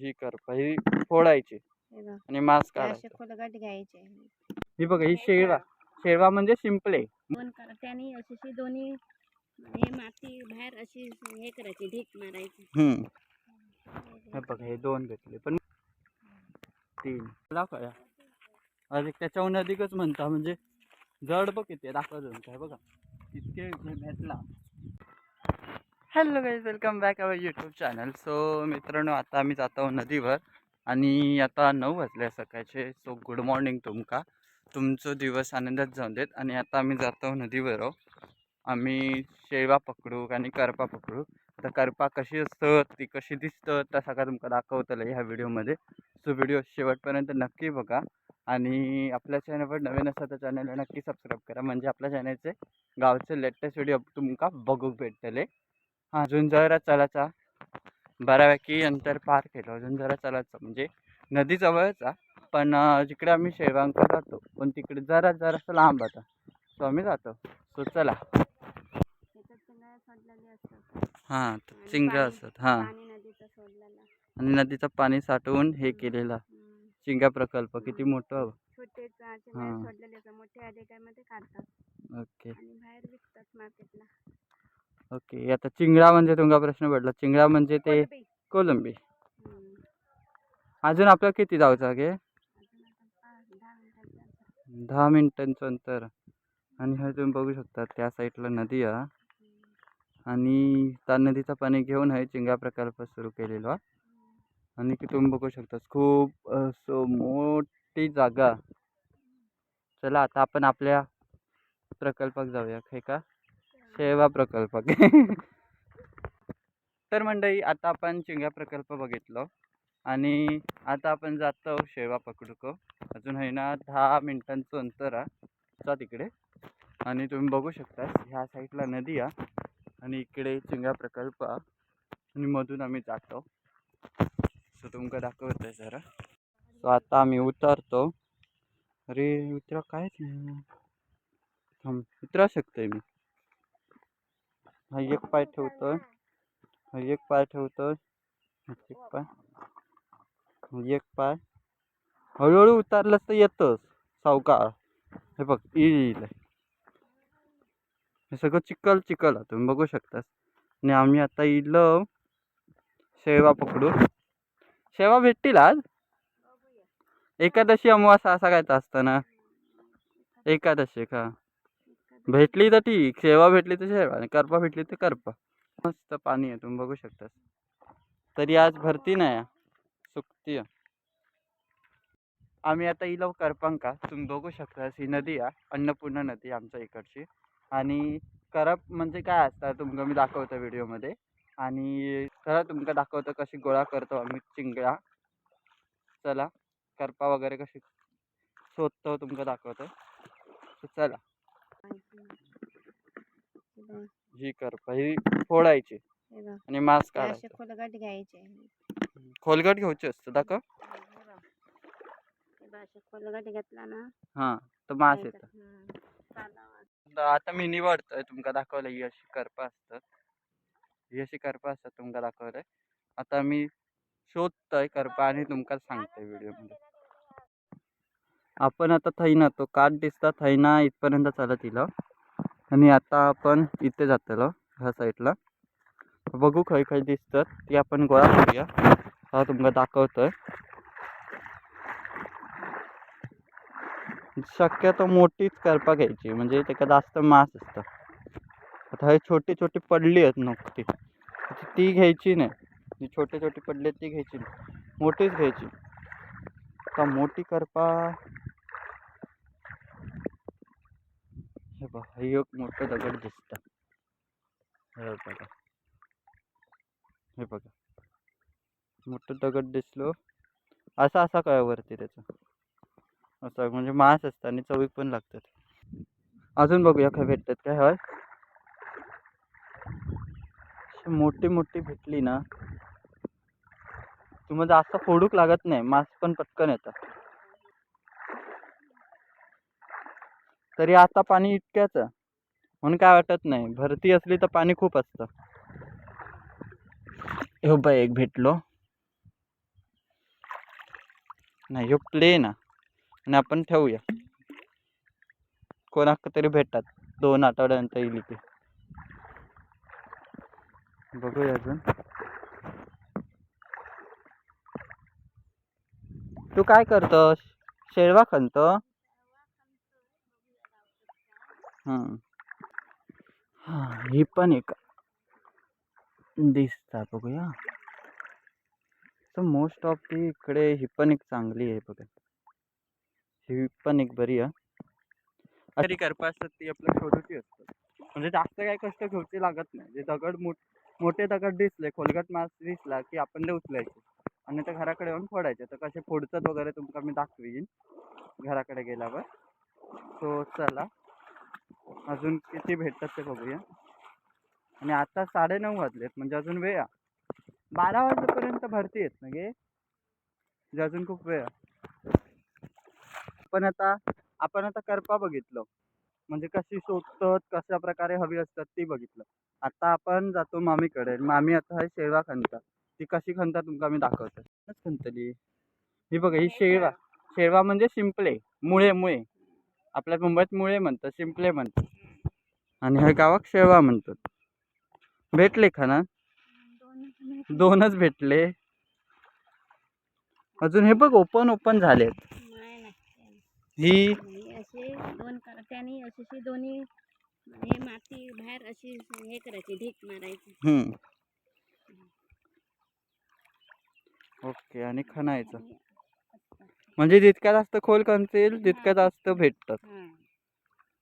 ही करपा ही फोडायची आणि मांस असे काढायचं खोलगट घ्यायचे. ही बघा ही शेळवा. शेळवा म्हणजे शिंपले करा त्याने अशी अशी दोन्ही हे माती बाहेर अशी हे करायची ढीक मारायची. हम्म. हे बघा. हे दोन भेटले पण तीन. दाखवा. अरे त्याच्याहून अधिकच म्हणता म्हणजे जड बघ किती दाखवा जाऊन काय बघा. इतके भेटला. Hello guys welcome back our YouTube channel. So मित्रांनो आता आम्ही जात आहोत नदीवर आणि आता नऊ वाजले सकाळचे. सो गुड मॉर्निंग तुमका. तुमचं दिवस आनंदात जाऊन देत. आणि आता आम्ही जात आहोत नदीवर हो. आम्ही शेवा पकडू आणि करपा पकडू. तर करपा कशी असतं ती कशी दिसतं त्या सगळं तुमका दाखवतलं ह्या व्हिडिओमध्ये. सो व्हिडिओ शेवटपर्यंत नक्की बघा. आणि आपल्या चॅनलवर नवीन असा तर चॅनलला नक्की सबस्क्राईब करा. म्हणजे आपल्या चॅनलचे गावचे लेटेस्ट व्हिडिओ तुमका बघूक भेटतले. अजून जरा चलाचा बऱ्यापैकी अंतर पार केलं. अजून जरा चलायचं म्हणजे नदी जवळचा पण जिकडे आम्ही शेवांक जातो पण तिकडे जरा जरासं लांब आता. सो आम्ही जातो. सो चला. हां चिंगा असतात. हां. आणि नदीचं पाणी साठवून हे केलेलं. चिंगा प्रकल्प किती मोठं हां. ओके. ओके आता चिंगळा म्हणजे तुमचा प्रश्न पडला. चिंगळा म्हणजे ते कोलंबी. अजून आपल्याला किती जायचं गे दहा मिनिटांचं अंतर. आणि हे तुम्ही बघू शकता त्या साईडला नदी आहे. आणि त्या नदीचं पाणी घेऊन हे चिंगा प्रकल्प सुरू केलेला. आणि की तुम्ही बघू शकता खूप असं मोठी जागा. चला आता आपण आपल्या प्रकल्पात जाऊया हे का? शेवा प्रकल्प. तर मंडळी आता आपण चिंगा प्रकल्प बघितलो आणि आता आपण जातो शेवा पकडूको. अजून आहे ना दहा मिनटांचं अंतर आहे. तिकडे. आणि तुम्ही बघू शकता ह्या साईडला नदी आहे आणि इकडे चिंगा प्रकल्प आणि मधून आम्ही जातो. सो तुमका दाखवत आहे जरा. सो आता आम्ही उतरतो. अरे उतरा कायच नाही. थांब उतरा शकतोय मी. हा एक पाय ठेवतोय. हा एक पाय ठेवतोय. एक पाय. एक पाय. हळूहळू उतारलंस तर येतच सावकार. हे बघ येईल. हे सगळं चिखल चिखल आहे. तुम्ही बघू शकता आणि आम्ही आता इलो शेवा पकडू. शेवा भेटतील आज? एकादशी अमावासा असा काय असतं ना? एकादशी का? भेटली तर ती शेवा भेटली तर शेवा आणि करपा भेटली तर करपा. मस्त पाणी आहे तुम्ही बघू शकता. तरी आज भरती नाही आहे. सुकती आहे. आम्ही आता इलो करपांका तुम्ही बघू शकता ही नदी आहे अन्नपूर्णा नदी आमच्या इकडची. आणि करप म्हणजे काय असतं तुमका मी दाखवतो व्हिडिओमध्ये. आणि चला तुमका दाखवतो कशी गोळा करतो आम्ही चिंगळा चला करपा वगैरे कशी शोधतो तुमका दाखवतो. चला. हे करपा ही फोडायची. आणि मांस असे काढायचं खोलगट घ्यायचे. खोलगट घ्यायचे असतं दाखव. असे खोलगट घेतला ना. हां तर मांस येतं. आता मी निवडतोय तुमका दाखवलं ही अशी करपा असतात. ही अशी करपा असतात तुमका दाखवलंय. आता मी शोधतोय करपा आणि तुमका सांगतोय व्हिडिओमध्ये. आपण आता थैना तो काठ दिसता थैना इथपर्यंत चालत इलो आणि आता आपण इथे जातलो ह्या साईडला. बघू खय खय दिसतात ती आपण गोळा करूया. हा तुमका दाखवतोय. शक्यतो मोठीच करपा घ्यायची म्हणजे त्याका जास्त मास असतं. आता हे छोटी छोटी पडली आहेत नुकती. ती घ्यायची नाही. जी छोटी छोटी पडली आहेत ती घ्यायची नाही. मोठीच घ्यायची. आता मोठी करपा हे बघा हे एक मोठं दगड दिसतं. हे बघा. हे बघा. मोठं दगड दिसलो. असा असा काय वरती त्याचं? असं म्हणजे मास असतं आणि चवीक पण लागतात. अजून बघूया काय भेटतात काय हय? अशी मोठी मोठी भेटली ना. तुम्हाला जास्त फोडूक लागत नाही. मास पण पटकन येतात. तरी आता पाणी इतक्याच आहे. म्हणून काय वाटत नाही. भरती असली तर पाणी खूप असतं. हो बाय एक भेटलो. नाही हो प्ले ना. आणि आपण ठेवूया. कोणाक तरी भेटतात. दोन आठवड्यानंतर येईल ते. बघूया अजून. तू काय करतोस? शेळवा खणतो हम्म हा ही पण एक दिसता बघूया. तर मोस्ट ऑफ ती इकडे ही पण एक चांगली आहे बघा. ही पण एक बरी आहे. तरी करपा असतात ती आपल्या शोधूची असतात. म्हणजे जास्त काही कष्ट घ्यायचे लागत नाही. जे दगड मोठ मोठे दगड दिसले खोलगट मास दिसला की आपण ते उचलायचे. आणि ते घराकडे येऊन फोडायचे. तर कसे फोडतात वगैरे तुमका मी दाखवीन. घराकडे गेल्यावर. सो चला. अजून किती भेटतात ते बघूया. आणि आता साडेनऊ वाजलेत म्हणजे अजून वेळ बारा वाजेपर्यंत भरती येत ना गे? म्हणजे अजून खूप वेळ आहे. पण आता आपण आता करपा बघितलं. म्हणजे कशी शोधतात कशा प्रकारे हवी असतात ती बघितलं. आता आपण जातो मामीकडे. मामी आता आहे शेळवा खणतात ती कशी खणतात तुमका मी दाखवतो. खंतली. खणतली ही बघा ही शेळवा. शेळवा म्हणजे शिंपले. मुळे मुळे. आपल्या मुंबईत मुळे म्हणतात शिंपले म्हणतात. आणि ह्या गावात शेळवा म्हणतात. भेटले खाना दोन दोनच भेटले. अजून हे बघ ओपन ओपन झालेत. ही? नाही असे दोन कर त्याने अशी अशी दोन्ही हे माती बाहेर अशी हे करायची ढीक मारायची. ओके आणि खणायचं. म्हणजे जितक्या जास्त खोल खणतील तितक्या जास्त भेटतात. हां.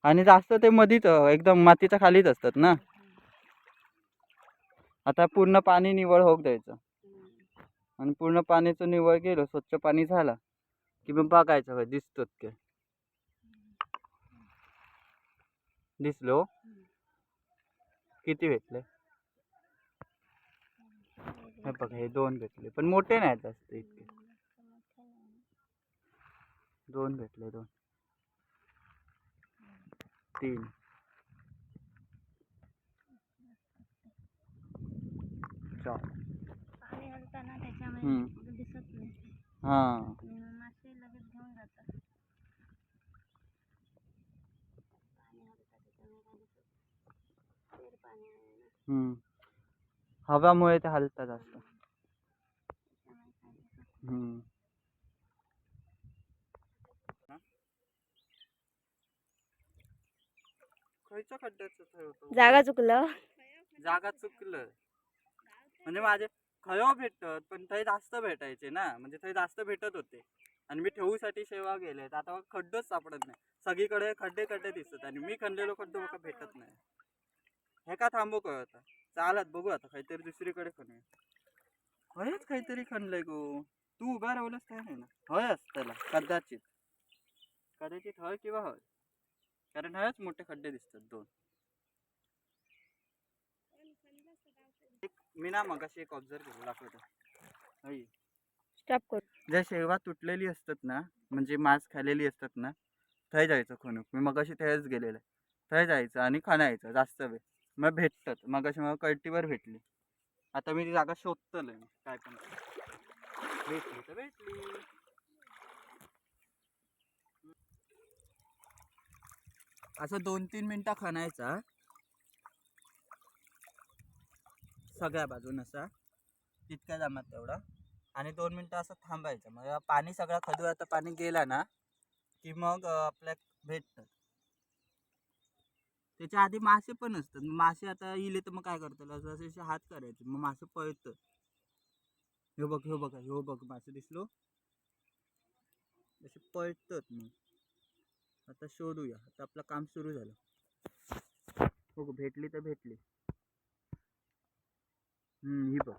आणि जास्त ते मधीच एकदम मातीच्या खालीच असतात ना? आता पूर्ण पाणी निवळ होऊ द्यायचं. हां. आणि पूर्ण पाण्याचं निवळ गेलं स्वच्छ पाणी झाला की मग बघायचं दिसतोत के दिसलो किती भेटले? हे बघा हे दोन भेटले पण मोठे नाही जास्त इतके. दोन भेटले दोन. तीन. चार. पाणी हलताना त्याच्यामुळे हम्म. दिसत नाही. हा. आणि मग मासे लगेच घेऊन जातात. हम्म. हवामुळे ते हलतात जास्त. दिसत जागा चुकलं? जागा चुकलं. म्हणजे माझे खयो भेटत पण थंय जास्त भेटायचे ना. म्हणजे थंय जास्त भेटत होते. आणि मी ठेवूसाठी सेवा गेले आता मग खड्डच सापडत नाही. सगळीकडे खड्डे खड्डे दिसतात. आणि मी खणलेलो खड्डे मला भेटत नाही. हे का थांबू काय आता चालत बघू आता. काहीतरी दुसरीकडे खणूया. हयच काहीतरी खणलंय गो. तू उभा राहिलंच काय नाही ना हय त्याला. कदाचित. कदाचित हय किंवा हय. कारण हयच मोठे खड्डे दिसतात दोन. एक मी ना मगाशी एक ऑब्झर्व केलं दाखवतो. स्टॉप कर. ज्या शेवा तुटलेली असतात ना म्हणजे मांस खाल्लेली असतात ना थंय जायचं खणूक. मी मगाशी थंयच गेलेलं. थंय जायचं आणि खणायचं जास्त वेळ. मग भेटतात. मगाशी मला कळटीवर भेटली. आता मी ती जागा शोधतलोय काय पण. भेटली तर भेटली. असं दोन तीन मिनटं खणायचा. सगळ्या बाजून असा. तितक्या जमात तेवढा. आणि दोन मिनटं असं थांबायचं. मग पाणी सगळा खदू आता पाणी गेला ना की मग आपल्या भेटतात त्याच्या आधी मासे पण असतात. मासे आता इले तर मग काय करतात? असं असे असे हात करायचे. मग मासे पळतं ह्यो बघ ह्यो बघा ह्यो बघ मासे दिसलो. असे पळतात मग. आता शोधूया. आता आपलं काम सुरू झालं. हो भेटली तर भेटली. ही बघ.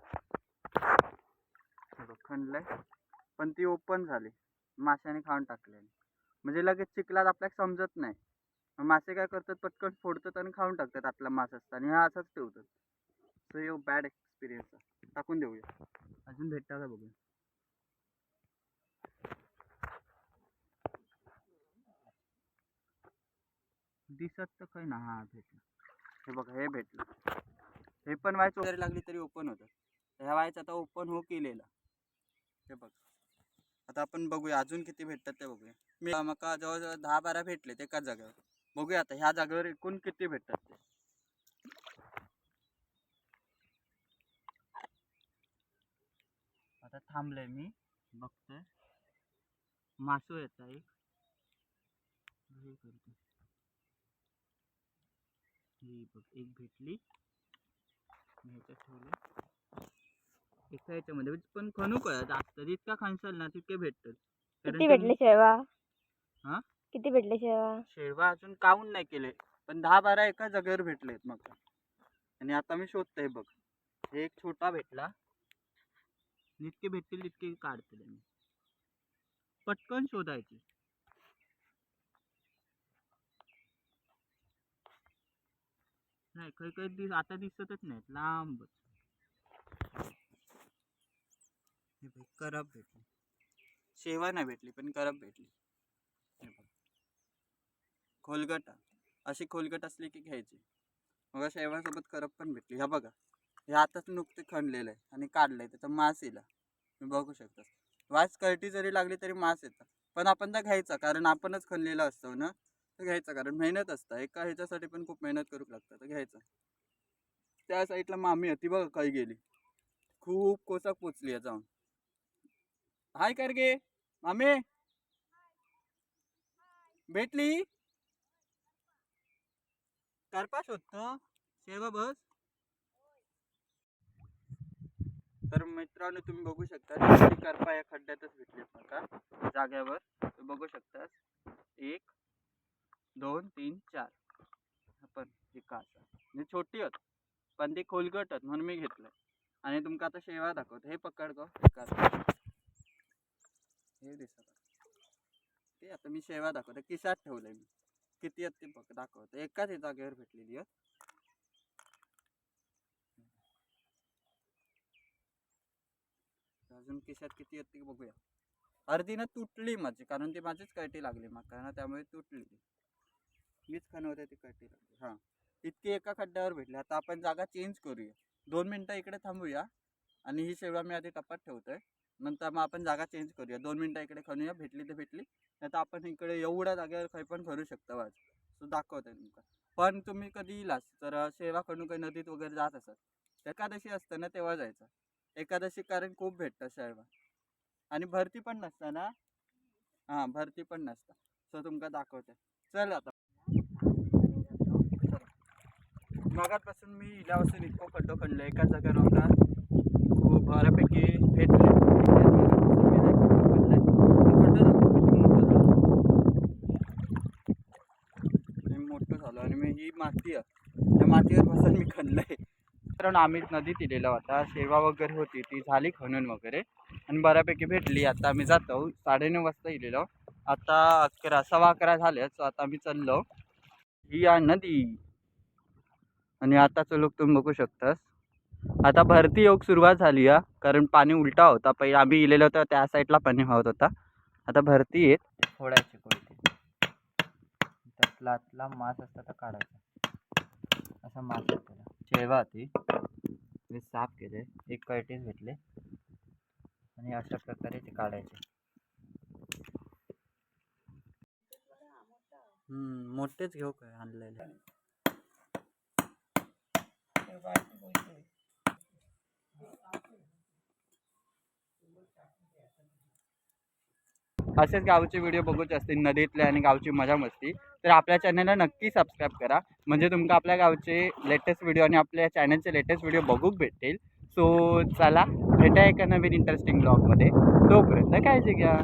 बघ खणलंय. पण ती ओपन झाली. माशाने खाऊन टाकलेली. म्हणजे लगेच चिखलात आपल्याला समजत नाही. मासे काय करतात? पटकन फोडतात आणि खाऊन टाकतात आपला मास असता आणि हा असाच ठेवतात. सो यो बॅड एक्सपिरियन्स टाकून देऊया. अजून भेटता का बघूया? दिसत तर काही ना हा भेटलं. हे बघा हे भेटलं. हे पण व्हायचं वगैरे लागली तरी ओपन होतं. ह्या वायचा आता ओपन हो केलेला. हे बघ. आता आपण बघूया अजून किती भेटतात ते बघूया. मी मका जवळजवळ दहा बारा भेटले ते एकाच जागेवर. बघूया आता ह्या जागेवर एकूण किती भेटतात ते. आता थांबलंय मी. बघतोय मासू येत एक हे बघ एक भेटली. मी ह्याच्यात ठेवले एका ह्याच्यामध्ये पण खणू कळा जास्त जितका खणसाल ना तितके भेटतात किती भेटले शेळवा हा? किती भेटले शेळवा शेळवा अजून काऊन नाही केले. पण दहा बारा एका जागेवर भेटलेत मग. आणि आता मी शोधतोय बघ. हे एक छोटा भेटला. जितके भेटतील तितके काढतील मी पटकन शोधायचे. नाही काही काही दिस आता दिसतच नाहीत लांब करप भेटली. शेवा नाही भेटली पण करप भेटली. खोलगट अशी खोलगट असली की घ्यायची. मग शेवासोबत करप पण भेटली. ह्या बघा हे आताच नुकते खणलेलं आहे आणि काढलंय त्याचा मास येला तुम्ही बघू शकता. वास कळटी जरी लागली तरी मास येतं. पण आपण तर घ्यायचा कारण आपणच खणलेला असतो ना? तर घ्यायचा कारण मेहनत असतं. एका ह्याच्यासाठी पण खूप मेहनत करू लागतं तर घ्यायचं. त्या साईडला मामी होती बघा काही गेली. खूप कोसाक पोचली आहे जाऊन. हाय कर गे मामे. भेटली? करपा शोधतो सेवा बस. तर मित्रांनो तुम्ही बघू शकता करपा या खड्ड्यातच भेटले का जाग्यावर तुम्ही बघू शकता. एक दोन तीन चार. पण एका असं. म्हणजे छोटी होत पण ती खोलगट होत म्हणून मी घेतलं आणि तुमका आता शेवा दाखवतो. हे पकड गो एका हे दिसत ते आता मी शेवा दाखवतो. किसात ठेवलंय मी. किती आहेत ते पक दाखवतो. एकाच हे जागेवर भेटलेली आहेत अजून किशात किती आहेत ते बघूया. अर्धी ना तुटली माझी कारण ती माझीच कळटी लागली मग कारण त्यामुळे तुटली. ती मीच खाणं होते ती हां. इतकी एका खड्ड्यावर भेटली. आता आपण जागा चेंज करूया. दोन मिनटं इकडे थांबूया आणि ही शेवळा मी आधी टपात ठेवतोय. नंतर मग आपण जागा चेंज करूया. दोन मिनटं इकडे खणूया. भेटली तर भेटली. नाही तर आपण इकडे एवढ्या जागेवर काही पण करू शकता वाज सो दाखवतोय तुमका पण तुम्ही कधी इलास तर शेवा खणू काही नदीत वगैरे जात असाल. एकादशी असतं ना तेव्हा जायचं. एकादशी कारण खूप भेटतं शेळवा आणि भरती पण नसतं ना हां भरती पण नसतं. सो तुमका दाखवते चल आता. मगातपासून मी इल्यापासून इतकं खड्डो खणलं एका जागेवर होता खूप बऱ्यापैकी भेटले मोठं झालं. मी मोठं झालं आणि मी ही माती आहे. त्या मातीवर बसून मी खणलंय. कारण आम्ही नदीत दिलेला होता शेवा वगैरे होती ती झाली खणून वगैरे. आणि बऱ्यापैकी भेटली. आता आम्ही जातो. साडेनऊ वाजता इलेलो आता अकरा सव्वा अकरा झाले सो आता आम्ही चाललो. ही आहे नदी. आणि आताचं लोक तुम्ही बघू शकतास. आता भरती योग सुरुवात झाली आहे कारण पाणी उलटा होता. पहिले आम्ही इलेलो होतो त्या साईडला पाणी वाहत होता. आता भरती येत फोडायची कोणती? त्यातला मास असता तर काढायचा. असा मास केला जेव्हा ती होती मी साफ केले. एक कळटीच भेटले. आणि अशा प्रकारे ते काढायचे. मोठेच घेऊ काय आणलेले? असेच गावचे व्हिडिओ बघूच असतील नदीतले आणि गावची मजा मस्ती. तर आपल्या चॅनलला नक्की सबस्क्राईब करा. म्हणजे तुमका आपल्या गावचे लेटेस्ट व्हिडिओ आणि आपल्या चॅनलचे लेटेस्ट व्हिडिओ बघूक भेटतील. सो चला भेटा एका नवीन इंटरेस्टिंग ब्लॉगमध्ये तोपर्यंत काळजी घ्या.